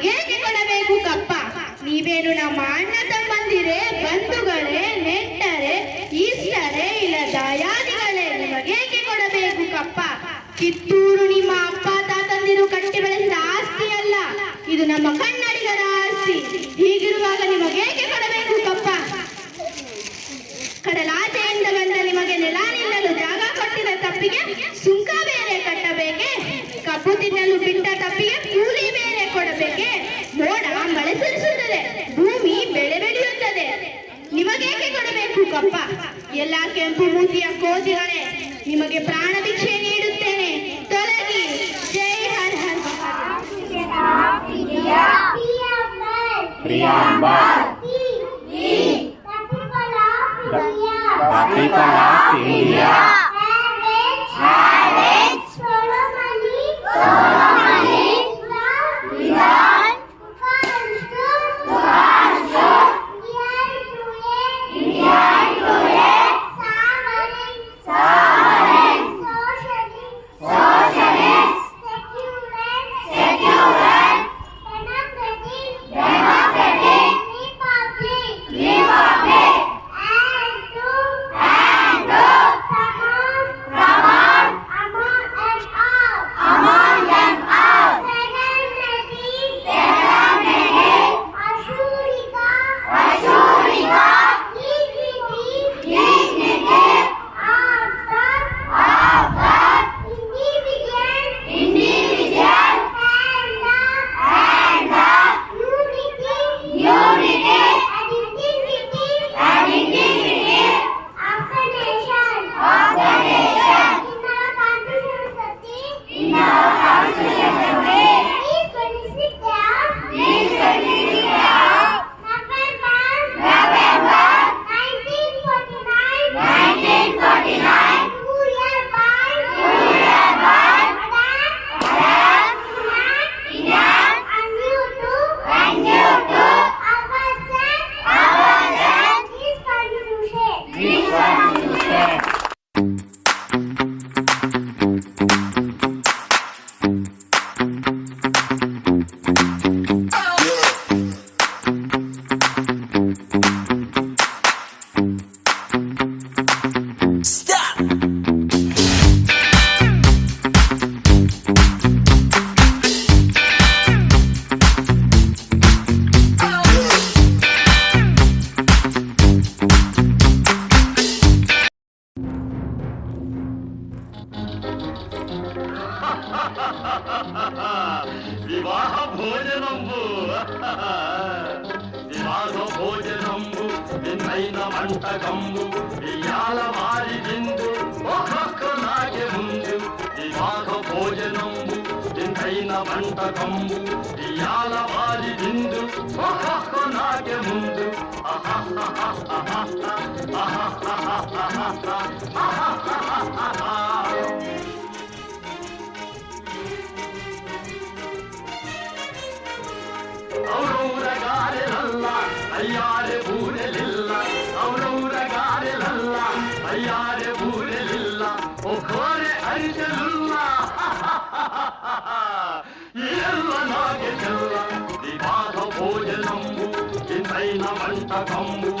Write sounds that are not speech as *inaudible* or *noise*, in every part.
ನಿಮಗೇಕೆ ಕೊಡಬೇಕು ಕಪ್ಪ? ನೀವೇನು ನಮ್ಮ ಅಣ್ಣ ತಮ್ಮಂದಿರೆ, ಬಂಧುಗಳೇ ನೆಟ್ಟರೆ ಈಸ್ಟರೇ ಇಲ್ಲ ದಯಾದಿಗಳೇ ನಿಮಗೇಕೆ ಕೊಡಬೇಕು ಕಪ್ಪ? ಕಿತ್ತೂರು ನಿಮ್ಮ ಅಪ್ಪ ತಾತಂದಿರು ಕಟ್ಟಿ ಬೆಳೆಸಿದ ಆಸ್ತಿ ಅಲ್ಲ, ಇದು ನಮ್ಮ ಕನ್ನಡಿಗರ ಆಸ್ತಿ. ಹೀಗಿರುವಾಗ ನಿಮಗೇಕೆ ಕೊಡಬೇಕು ಕಪ್ಪ? ಕಡಲಾಚೆಯಿಂದ ಬಂದ ನಿಮಗೆ ನೆಲ ನಿಲ್ಲಲು ಜಾಗ ಕೊಟ್ಟಿದ ತಪ್ಪಿಗೆ ಸುಂಕ ಬೇರೆ ಕಟ್ಟಬೇಕೆ? ಕಬ್ಬು ತಿನ್ನಲು ಬಿಟ್ಟ ತಪ್ಪಿಗೆ ಕೂಲಿ ಬೇರೆ ಕೊಡಬೇಕೆ? ಮೋಡ ಮಳೆ ಸುರಿಸುತ್ತದೆ. ಭೂಮಿ ಬೆಳೆ ಬೆಳೆಯುತ್ತದೆ. ನಿಮಗೇಕೆ ಕೊಡಬೇಕು ಕಪ್ಪ? ಎಲ್ಲ ಕೆಂಪು ಮೂತಿಯ ಕೋತಿಗಳೇ ನಿಮಗೆ ಪ್ರಾಣ ಭಿಕ್ಷೆ ನೀಡುತ್ತೇನೆ. ತೊಲಗಿ. ಜೈ ಹರ್ ಹರ್. The people of India. *laughs* వివాహ *laughs* భోజనంబు వివాహ భోజనంబు నిన్నైన వంటకంబు ఇయాల వారి విందు ఒక్కొక్క నాకే ముందు వివాహ భోజనంబు నిన్నైన వంటకంబు ఇయాల వారి విందు ఒక్కొక్క నాకే ముందు ఆహా ఆహాహాహాహాహా. ఆహాహాహాహాహా. అయ్యారే బూరెలిల్ల ఔరౌర గారెలల్ల అయ్యారే బూరెలిల్ల ఓ కోరే అరిజలుల్ల ఎల్ల నాగెల్ల వివాద భోజనంబు ఇంతైన వంటకంబు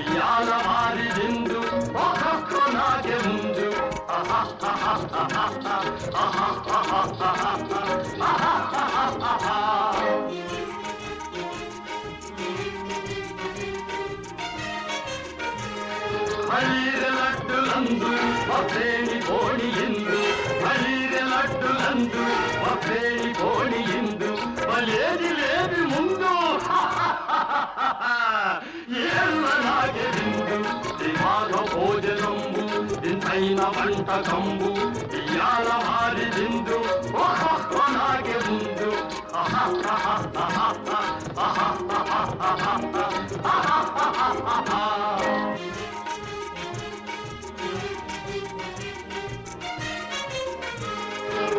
ఇయాల మారిదిందు ఒక్కొక్క నాగే ముందు. ఆహా ఆహా ఆహా ఆహా ఆహా ఆహా ఆహా ఆహా బలీరె లడ్డులందు ఒకేని కోడి ఇందు బలీరె లడ్డులందు ఒకేని కోడి ఇందు బలేది లేది ముందు ఏళ్ళలాగే విందు దివాగ భోజనంబు ఇంతైన వంటకంబు ఇయాల మారి విందు ఒక్కొక్క నాగే ముందు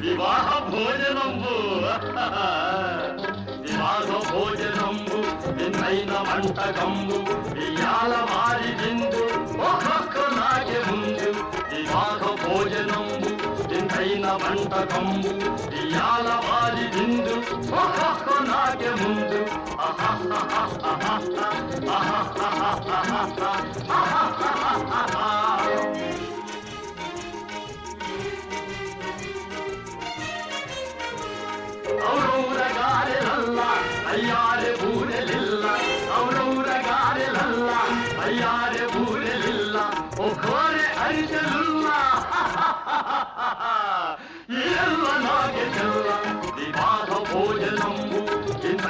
వివాహ భోజనంబు వివాహ భోజనంబు నిన్నైన మంటకంబు ఇయాల మారి బిందు ఒక్కొక్క నాగే ముందు. వివాహ భోజనంబు నిన్నైన వంటకంబు ఇయాల మారి విందు ఒక్కొక్క నాగే ముందు ఔరౌరగారెలల్ల అయ్యారె ఊరెలిల్ల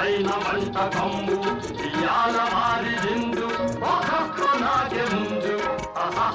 ఇంతైన వంటకంబు ఇయాల మారి విందు ఒక్కొక్క నాకే ముందు ఆహా